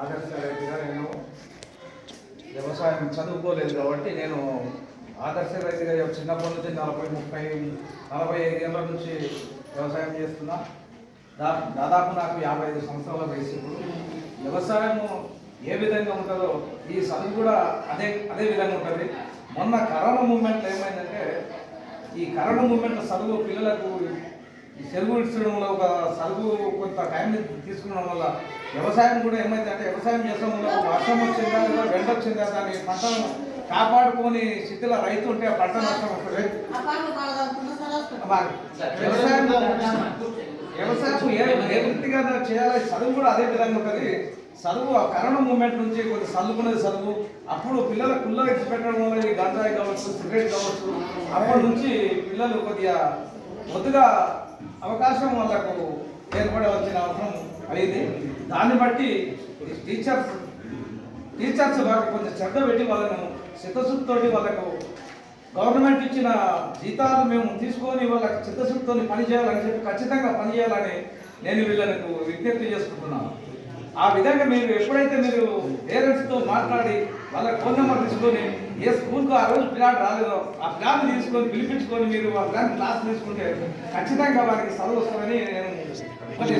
ఆదర్శ రైతుగా నేను వ్యవసాయం చదువుకోలేదు కాబట్టి నేను ఆదర్శ రైతుగా చిన్నప్పటి నుంచి నలభై ముప్పై నలభై ఐదు ఏళ్ళ నుంచి వ్యవసాయం చేస్తున్నా. దా దాదాపు నాకు యాభై ఐదు సంవత్సరాల వయసు. ఇప్పుడు వ్యవసాయము ఏ విధంగా ఉంటుందో ఈ చదువు కూడా అదే అదే విధంగా ఉంటుంది. మొన్న కరోనా మూమెంట్లో ఏమైందంటే ఈ కరోనా మూమెంట్ చదువు పిల్లలకు ఈ సెలవు ఇచ్చడంలో ఒక చదువు కొంత టైం తీసుకునడం వల్ల వ్యవసాయం కూడా ఏమైందంటే వ్యవసాయం చేసడం వల్ల వర్షం వచ్చిందా లేదా వెంట వచ్చిందా దాని పంటను కాపాడుకొని స్థితిలో రైతు ఉంటే ఆ పంట నష్టం వస్తుంది. వ్యవసాయం వ్యవసాయం ఏ వృత్తిగా చేయాలి? చదువు కూడా అదే విధంగా ఉంటుంది. చదువు ఆ కరోనా మూమెంట్ నుంచి కొంచెం చదువుకునేది చదువు. అప్పుడు పిల్లల కుళ్ళ ఇచ్చి పెట్టడం వల్ల గంజాయి కావచ్చు సిగరెట్ కావచ్చు అప్పటి నుంచి పిల్లలు కొద్దిగా మొద్దుగా అవకాశం వాళ్ళకు ఏర్పడవలసిన అవసరం అయింది దాన్ని బట్టి టీచర్స్ టీచర్స్ వాళ్ళకి కొంచెం శ్రద్ధ పెట్టి వాళ్ళను చిత్తశుద్ధితోటి వాళ్ళకు గవర్నమెంట్ ఇచ్చిన జీతాలు మేము తీసుకొని వాళ్ళకి చిత్తశుద్ధితో పని చేయాలని చెప్పి ఖచ్చితంగా పని చేయాలని నేను వీళ్ళకు విజ్ఞప్తి చేసుకుంటున్నాను. ఆ విధంగా మీరు ఎప్పుడైతే మీరు పేరెంట్స్తో మాట్లాడి వాళ్ళ ఫోన్ నెంబర్ తీసుకొని ఏ స్కూల్కు ఆ రోజు ప్లాన్ రాలేదో ఆ ప్లాన్ తీసుకొని పిలిపించుకొని మీరు ఆ ప్లాన్ క్లాస్ తీసుకుంటే ఖచ్చితంగా వారికి చదువు వస్తుందని నేను అయితే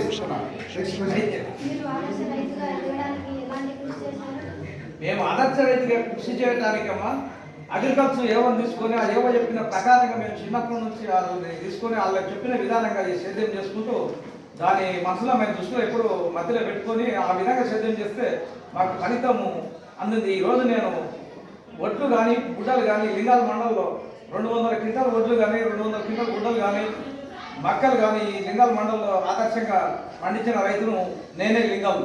రైతుగా కృషి మేము ఆదర్శ రైతుగా కృషి చేయడానికమ్మా అగ్రికల్చర్ ఏవో తీసుకొని ఆ ఏవో చెప్పిన ప్రకారంగా మేము చిన్నప్పటి నుంచి వాళ్ళని తీసుకొని వాళ్ళకి చెప్పిన విధానంగా ఈ సేద్యం చేసుకుంటూ దాని మనసులో మేము దృష్టిలో ఎప్పుడు మధ్యలో పెట్టుకొని ఆ విధంగా సేద్యం చేస్తే మాకు ఫలితము అందింది. ఈరోజు నేను ఒడ్లు కానీ గుడ్డలు కానీ లింగాల మండలంలో రెండు వందల క్వింటాల ఒడ్లు కానీ రెండు వందల క్వింటాల గుడ్డలు కానీ మక్కలు కానీ లింగాల మండలంలో ఆదర్శంగా పండించిన రైతును నేనే లింగం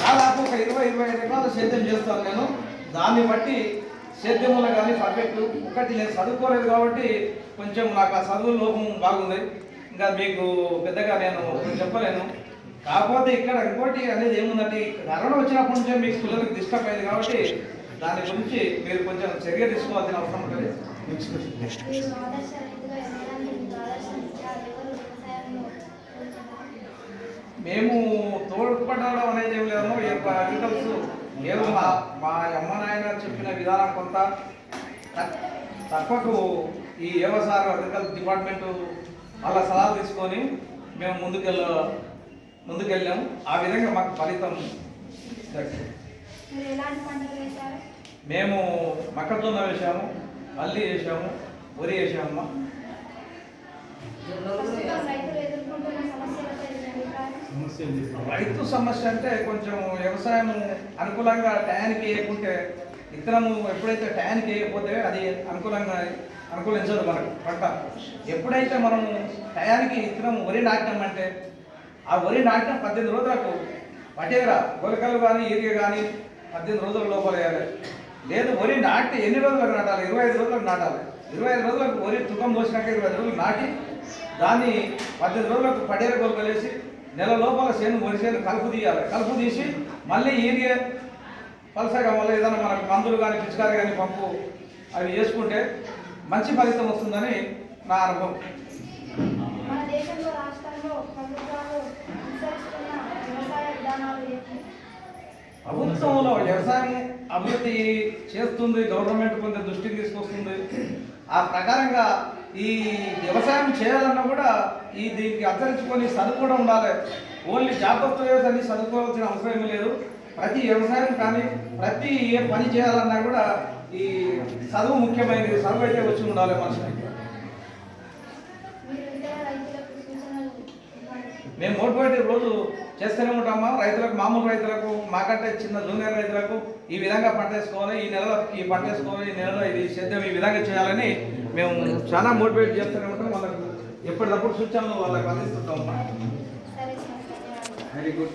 దాదాపు ఒక ఇరవై ఇరవై ఐదు ఎకరాలు సేద్యం చేస్తాను నేను. దాన్ని బట్టి సేద్యంలో కానీ సబ్జెక్టు ఒకటి నేను చదువుకోలేదు కాబట్టి కొంచెం నాకు ఆ చదువు లోపం బాగుంది. ఇంకా మీకు పెద్దగా నేను చెప్పలేను. కాకపోతే ఇక్కడ ఇంకోటి అనేది ఏముందంటే కరోనా వచ్చినప్పటి నుంచే మీకు పిల్లలకి డిస్టర్బ్ అయింది కాబట్టి దాని గురించి మీరు కొంచెం చర్య తీసుకోవాల్సిన అవసరం ఉంటుంది? మేము తోడ్పడడం అనేది ఏం లేదు ఈ యొక్క అగ్రికల్చర్ కేవలం మా మా అమ్మ నాయన చెప్పిన విధానం కొంత తక్- తక్కువకు ఈ వ్యవసాయ అగ్రికల్చర్ డిపార్ట్మెంట్ వాళ్ళ సలహాలు తీసుకొని మేము ముందుకెళ్ళ ముందుకెళ్ళాము ఆ విధంగా మాకు ఫలితం మేము మొక్కజొన్న వేసాము అల్లి వేసాము వరి వేసామమ్మా ప్రస్తుతం రైతులు ఎదుర్కొంటున్న సమస్యలపై మీ అభిప్రాయం? రైతు సమస్య అంటే కొంచెం వ్యవసాయం అనుకూలంగా టయానికి వేయకుంటే విత్తనము ఎప్పుడైతే టయానికి వేయకపోతే అది అనుకూలంగా అనుకూలించదు మనకు పంట ఎప్పుడైతే మనము టయానికి విత్తనం వరి నాటినామంటే ఆ వరి నాటిన పద్దెనిమిది రోజులకు పటేరా గొలకలు కానీ ఈరియ కానీ పద్దెనిమిది రోజుల లోపల వేయాలి లేదు వరి నాటి ఎన్ని రోజులకు నాటాలి? ఇరవై ఐదు రోజులకు నాటాలి. ఇరవై ఐదు రోజులకు వరి తుకం పోసినాక ఇరవై ఐదు రోజులు నాటి దాన్ని పద్దెనిమిది రోజులకు పడేర గొలకలేసి నెల లోపల చేను వరి చేను కలుపు తీయాలి. కలుపు తీసి మళ్ళీ ఈరియా పలసగా మళ్ళీ ఏదైనా మనకు మందులు కానీ పిచికారి కానీ పంపు అవి చేసుకుంటే మంచి ఫలితం వస్తుందని నా అనుభవం. మన దేశంలో రాష్ట్రంలో ప్రభుత్వాలు అనుసరిస్తున్న వ్యవసాయ విధానాలు ఏంటి? ప్రభుత్వంలో వ్యవసాయం అభివృద్ధి చేస్తుంది గవర్నమెంట్ కొంత దృష్టికి తీసుకొస్తుంది. ఆ ప్రకారంగా ఈ వ్యవసాయం చేయాలన్నా కూడా ఈ దీనికి ఆచరించుకొని చదువు కూడా ఉండాలి. ఓన్లీ జాబ్ అని చదువుకోవాల్సిన అవసరం ఏమీ లేదు. ప్రతి వ్యవసాయం కానీ ప్రతి ఏ పని చేయాలన్నా కూడా ఈ చదువు ముఖ్యమైనది. చదువు అయితే వచ్చి ఉండాలి మనుషులకి మేము మోటివేట్ రోజు చేస్తూనే ఉంటామా? రైతులకు మామూలు రైతులకు మాకంటే చిన్న జూనియర్ రైతులకు ఈ విధంగా పంట వేసుకోవాలి ఈ నెలలో ఈ పంట వేసుకోవాలి ఈ నెలలో ఇది సేద్యం ఈ విధంగా చేయాలని మేము చాలా మోటివేట్ చేస్తూనే ఉంటాం. వాళ్ళకు ఎప్పటికప్పుడు సూచనలు వాళ్ళకి అందిస్తుంటాం సరే సార్. ధన్యవాదాలు వెరీ గుడ్